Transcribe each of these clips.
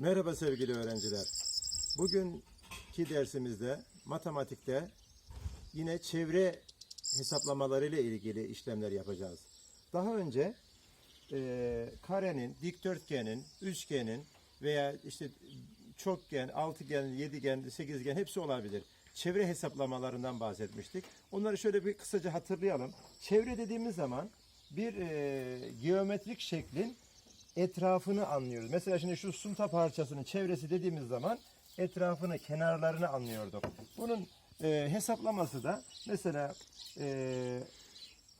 Merhaba sevgili öğrenciler. Bugünkü dersimizde matematikte yine çevre hesaplamaları ile ilgili işlemler yapacağız. Daha önce e, karenin, dikdörtgenin, üçgenin veya işte çokgen, altıgen, yedigen, sekizgen hepsi olabilir. Çevre hesaplamalarından bahsetmiştik. Onları şöyle bir kısaca hatırlayalım. Çevre dediğimiz zaman bir e, geometrik şeklin etrafını anlıyoruz. Mesela şimdi şu sunta parçasının çevresi dediğimiz zaman etrafını, kenarlarını anlıyorduk. Bunun e, hesaplaması da mesela e,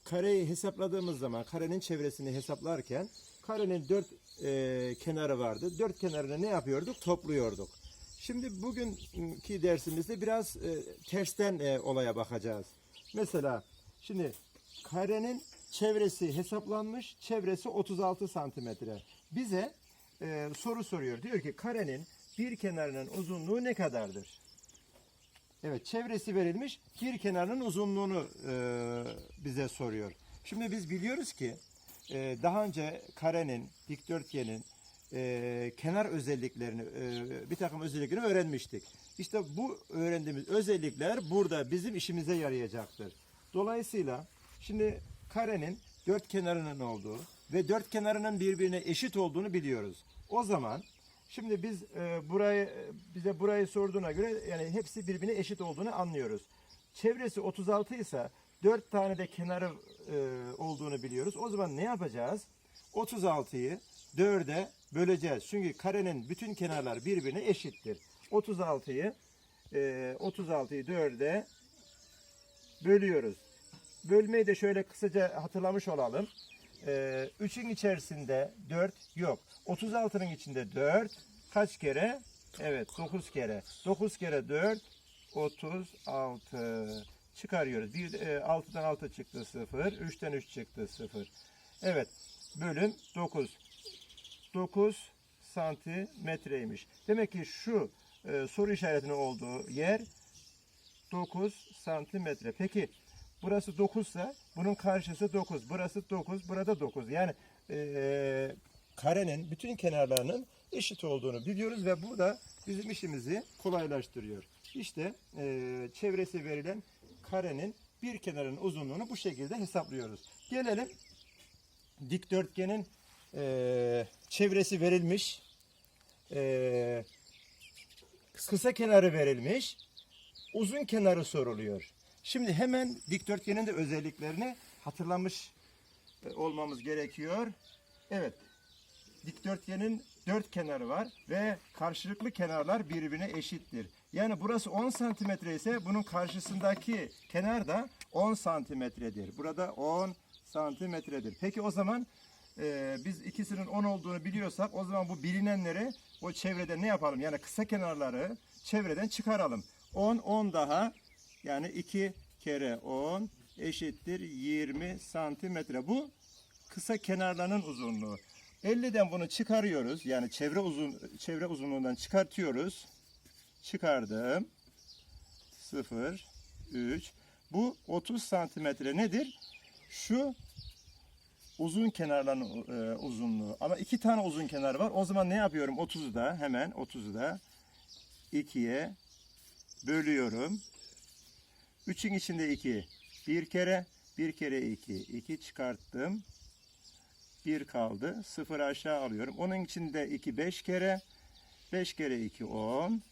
kareyi hesapladığımız zaman karenin çevresini hesaplarken karenin dört e, kenarı vardı. Dört kenarını ne yapıyorduk? Topluyorduk. Şimdi bugünkü dersimizde biraz e, tersten e, olaya bakacağız. Mesela şimdi karenin çevresi hesaplanmış. Çevresi 36 santimetre. Bize e, soru soruyor. Diyor ki karenin bir kenarının uzunluğu ne kadardır? Evet çevresi verilmiş. Bir kenarının uzunluğunu e, bize soruyor. Şimdi biz biliyoruz ki e, daha önce karenin, dikdörtgenin e, kenar özelliklerini, e, bir takım özelliklerini öğrenmiştik. İşte bu öğrendiğimiz özellikler burada bizim işimize yarayacaktır. Dolayısıyla şimdi karenin dört kenarının olduğu ve dört kenarının birbirine eşit olduğunu biliyoruz. O zaman şimdi biz e, burayı bize burayı sorduğuna göre yani hepsi birbirine eşit olduğunu anlıyoruz. Çevresi 36 ise 4 tane de kenarı e, olduğunu biliyoruz. O zaman ne yapacağız? 36'yı 4'e böleceğiz. Çünkü karenin bütün kenarlar birbirine eşittir. 36'yı e, 36'yı 4'e bölüyoruz. Bölmeyi de şöyle kısaca hatırlamış olalım. Ee, 3'ün içerisinde 4 yok. 36'nın içinde 4 kaç kere? Evet 9 kere. 9 kere 4 36 çıkarıyoruz. Bir, e, 6'dan 6 çıktı 0. 3'ten 3 çıktı 0. Evet bölüm 9. 9 santimetreymiş. Demek ki şu e, soru işaretinin olduğu yer 9 santimetre. Peki burası 9 ise bunun karşısı 9. Burası 9, burada 9. Yani e, karenin bütün kenarlarının eşit olduğunu biliyoruz ve bu da bizim işimizi kolaylaştırıyor. İşte e, çevresi verilen karenin bir kenarının uzunluğunu bu şekilde hesaplıyoruz. Gelelim dikdörtgenin e, çevresi verilmiş. E, kısa kenarı verilmiş. Uzun kenarı soruluyor. Şimdi hemen dikdörtgenin de özelliklerini hatırlamış e, olmamız gerekiyor. Evet. Dikdörtgenin dört kenarı var ve karşılıklı kenarlar birbirine eşittir. Yani burası 10 santimetre ise bunun karşısındaki kenar da 10 santimetredir. Burada 10 santimetredir. Peki o zaman e, biz ikisinin 10 olduğunu biliyorsak o zaman bu bilinenleri o çevrede ne yapalım? Yani kısa kenarları çevreden çıkaralım. 10, 10 daha yani 2 kere 10 eşittir 20 santimetre. Bu kısa kenarlarının uzunluğu. 50'den bunu çıkarıyoruz. Yani çevre uzun çevre uzunluğundan çıkartıyoruz. Çıkardım. 0 3 bu 30 santimetre nedir? Şu uzun kenarların e, uzunluğu. Ama iki tane uzun kenar var. O zaman ne yapıyorum? 30'u da hemen 30'u da 2'ye bölüyorum. 3'ün içinde 2. Bir kere, bir kere 2. 2 çıkarttım. 1 kaldı. 0 aşağı alıyorum. Onun içinde 2 5 kere. 5 kere 2 10.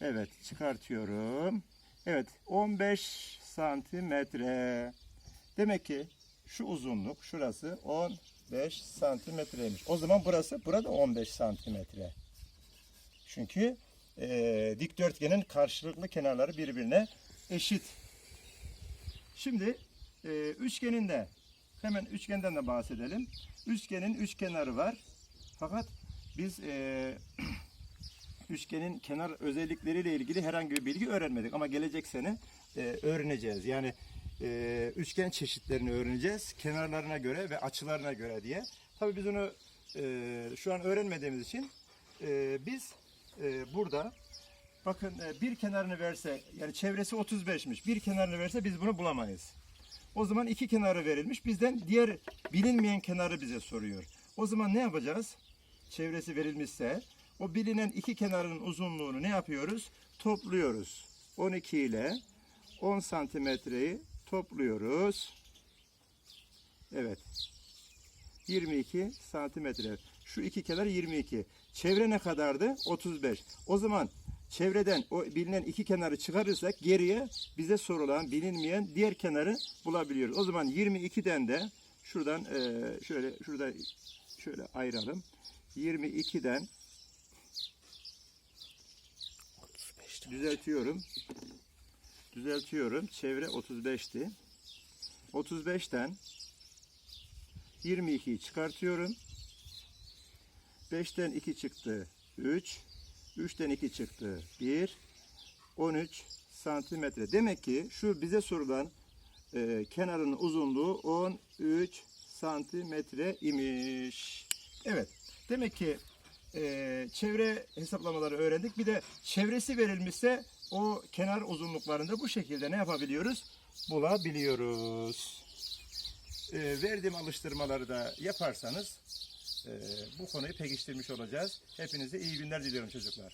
Evet çıkartıyorum. Evet 15 santimetre. Demek ki şu uzunluk şurası 15 santimetreymiş. O zaman burası burada 15 santimetre. Çünkü e, dikdörtgenin karşılıklı kenarları birbirine eşit. Şimdi e, üçgenin de hemen üçgenden de bahsedelim. Üçgenin üç kenarı var. Fakat biz e, üçgenin kenar özellikleriyle ilgili herhangi bir bilgi öğrenmedik. Ama gelecek sene e, öğreneceğiz. Yani e, üçgen çeşitlerini öğreneceğiz. Kenarlarına göre ve açılarına göre diye. Tabii biz onu e, şu an öğrenmediğimiz için e, biz e, burada bakın e, bir kenarını verse yani çevresi 35'miş. Bir kenarını verse biz bunu bulamayız. O zaman iki kenarı verilmiş. Bizden diğer bilinmeyen kenarı bize soruyor. O zaman ne yapacağız? çevresi verilmişse o bilinen iki kenarın uzunluğunu ne yapıyoruz? Topluyoruz. 12 ile 10 santimetreyi topluyoruz. Evet. 22 santimetre. Şu iki kenar 22. Çevre ne kadardı? 35. O zaman çevreden o bilinen iki kenarı çıkarırsak geriye bize sorulan bilinmeyen diğer kenarı bulabiliyoruz. O zaman 22'den de şuradan eee, şöyle şurada şöyle ayıralım. 22'den düzeltiyorum. Düzeltiyorum. Çevre 35'ti. 35'ten 22'yi çıkartıyorum. 5'ten 2 çıktı 3. 3'ten 2 çıktı 1. 13 santimetre. Demek ki şu bize sorulan e, kenarın uzunluğu 13 santimetre imiş. Evet. Demek ki e, çevre hesaplamaları öğrendik. Bir de çevresi verilmişse o kenar uzunluklarında bu şekilde ne yapabiliyoruz? Bulabiliyoruz. E, verdiğim alıştırmaları da yaparsanız bu konuyu pekiştirmiş olacağız. Hepinize iyi günler diliyorum çocuklar.